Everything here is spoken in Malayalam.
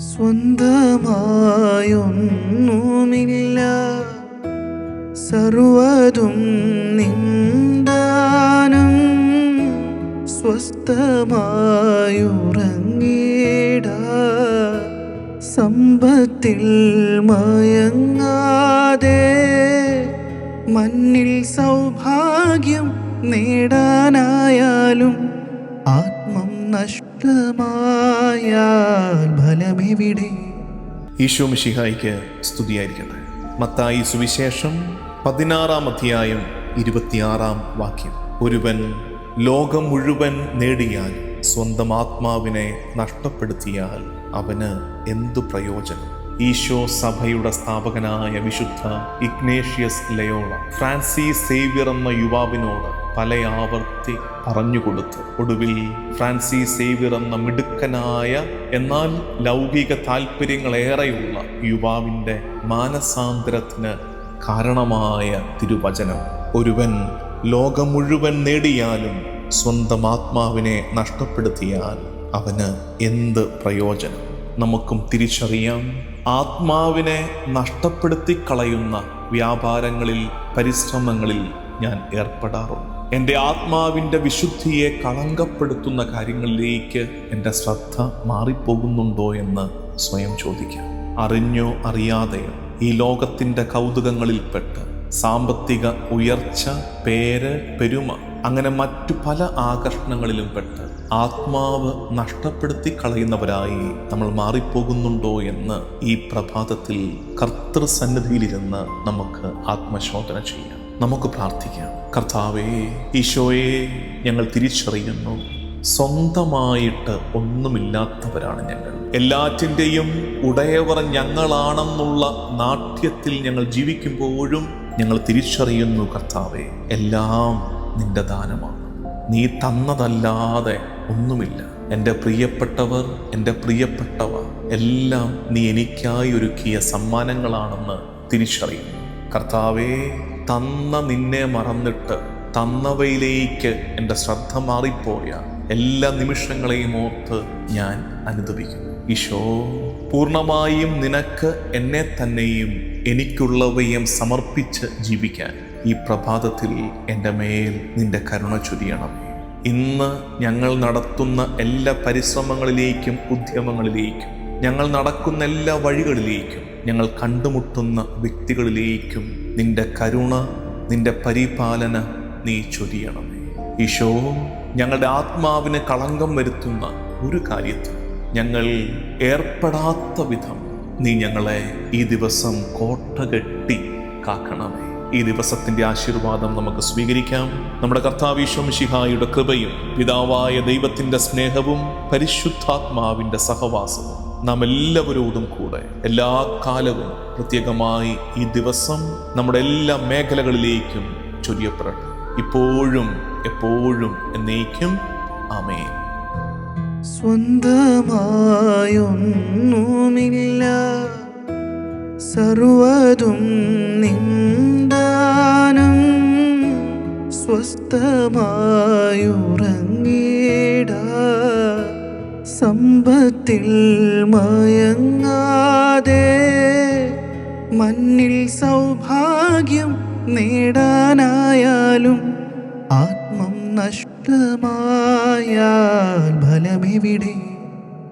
സ്വന്തമായൊന്നുമില്ല. സർവതും നിന്ദാനം സ്വസ്ഥമായുറങ്ങിട. സമ്പത്തിൽ മയങ്ങാതെ മണ്ണിൽ സൗഭാഗ്യം നേടാനായാലും ആത്മം നഷ്ടമായാൽ ഫലമെവിടെ. ഈശോ മിശിഹായിക്ക് സ്തുതിയായിരിക്കട്ടെ. മത്തായി സുവിശേഷം പതിനാറാം അധ്യായം ഇരുപത്തിയാറാം വാക്യം. ഒരുവൻ ലോകം മുഴുവൻ നേടിയാൽ സ്വന്തം ആത്മാവിനെ നഷ്ടപ്പെടുത്തിയാൽ അവന് എന്തു പ്രയോജനം? ഈശോ സഭയുടെ സ്ഥാപകനായ വിശുദ്ധ ഇഗ്നേഷ്യസ് ലയോള ഫ്രാൻസിസ് സേവ്യർ എന്ന യുവാവിനോട് പല ആവർത്തി പറഞ്ഞുകൊടുത്തു ഒടുവിൽ ഫ്രാൻസിസ് സേവിർ എന്ന മിടുക്കനായ എന്നാൽ ലൗകിക താല്പര്യങ്ങളേറെയുള്ള യുവാവിന്റെ മാനസാന്തരത്തിന് കാരണമായ തിരുവചനം. ഒരുവൻ ലോകം മുഴുവൻ നേടിയാലും സ്വന്തം ആത്മാവിനെ നഷ്ടപ്പെടുത്തിയാൽ അവന് എന്ത് പ്രയോജനം? നമുക്കും തിരിച്ചറിയാം. ആത്മാവിനെ നഷ്ടപ്പെടുത്തി കളയുന്ന വ്യാപാരങ്ങളിൽ പരിശ്രമങ്ങളിൽ ഞാൻ ഏർപ്പെടാറുണ്ട്. എന്റെ ആത്മാവിന്റെ വിശുദ്ധിയെ കളങ്കപ്പെടുത്തുന്ന കാര്യങ്ങളിലേക്ക് എന്റെ ശ്രദ്ധ മാറിപ്പോകുന്നുണ്ടോ എന്ന് സ്വയം ചോദിക്കാം. അറിഞ്ഞോ അറിയാതെയോ ഈ ലോകത്തിന്റെ കൗതുകങ്ങളിൽപ്പെട്ട് സാമ്പത്തിക ഉയർച്ച പേര് പെരുമ അങ്ങനെ മറ്റു പല ആകർഷണങ്ങളിലും പെട്ട് ആത്മാവ് നഷ്ടപ്പെടുത്തി കളയുന്നവരായി നമ്മൾ മാറിപ്പോകുന്നുണ്ടോ എന്ന് ഈ പ്രഭാതത്തിൽ കർത്തൃസന്നിധിയിലിരുന്ന് നമുക്ക് ആത്മശോധന ചെയ്യാം. നമുക്ക് പ്രാർത്ഥിക്കാം. കർത്താവേ ഈശോയെ ഞങ്ങൾ തിരിച്ചറിയുന്നു. സ്വന്തമായിട്ട് ഒന്നുമില്ലാത്തവരാണ് ഞങ്ങൾ. എല്ലാറ്റിന്റെയും ഉടയവർ ഞങ്ങളാണെന്നുള്ള നാട്യത്തിൽ ഞങ്ങൾ ജീവിക്കുമ്പോഴും ഞങ്ങൾ തിരിച്ചറിയുന്നു കർത്താവെ. എല്ലാം നിന്റെ ദാനമാണ്. നീ തന്നതല്ലാതെ ഒന്നുമില്ല. എന്റെ പ്രിയപ്പെട്ടവർ എന്റെ പ്രിയപ്പെട്ടവ എല്ലാം നീ എനിക്കായി ഒരുക്കിയ സമ്മാനങ്ങളാണെന്ന് തിരിച്ചറിയുന്നു. കർത്താവേ തന്ന നിന്നെ മറന്നിട്ട് തന്നവയിലേക്ക് എന്റെ ശ്രദ്ധ മാറിപ്പോയ എല്ലാ നിമിഷങ്ങളെയും ഓർത്ത് ഞാൻ അനുദപിക്കുന്നു. ഈശോ പൂർണമായും നിനക്ക് എന്നെ തന്നെയും എനിക്കുള്ളവയും സമർപ്പിച്ച് ജീവിക്കാൻ ഈ പ്രഭാതത്തിൽ എന്റെ മേൽ നിന്റെ കരുണ ചൊരിയണമേ ഇന്ന് ഞങ്ങൾ നടത്തുന്ന എല്ലാ പരിശ്രമങ്ങളിലേക്കും ഉദ്യമങ്ങളിലേക്കും ഞങ്ങൾ നടക്കുന്ന എല്ലാ വഴികളിലേക്കും ഞങ്ങൾ കണ്ടുമുട്ടുന്ന വ്യക്തികളിലേക്കും നിന്റെ കരുണ നിന്റെ പരിപാലന നീ ചൊരിയണമേ. ഈശോ ഞങ്ങളുടെ ആത്മാവിന് കളങ്കം വരുത്തുന്ന ഒരു കാര്യത്തിൽ ഞങ്ങൾ ഏർപ്പെടാത്ത വിധം നീ ഞങ്ങളെ ഈ ദിവസം കോട്ട കെട്ടി കാക്കണമേ. ഈ ദിവസത്തിന്റെ ആശീർവാദം നമുക്ക് സ്വീകരിക്കാം. നമ്മുടെ കർത്താവീശ്വം ശിഹായുടെ കൃപയും പിതാവായ ദൈവത്തിന്റെ സ്നേഹവും പരിശുദ്ധാത്മാവിന്റെ സഹവാസവും നാം എല്ലാവരോടും കൂടെ എല്ലാ കാലവും പ്രത്യേകമായി ഈ ദിവസം നമ്മുടെ എല്ലാ മേഖലകളിലേക്കും ചൊരിയപ്പെടട്ടെ ഇപ്പോഴും എപ്പോഴും എന്നേക്കും. ആമേ സ്വന്തമായൊന്നുമില്ല. സർവതും നിന്ദാനം. സ്വസ്ഥമായുറങ്ങിട സമ്പത്തിൽ മയങ്ങാതെ മണ്ണിൽ സൗഭാഗ്യം നേടാനായാലും ആത്മം നഷ്ടമായാൽ ഫലമെവിടെ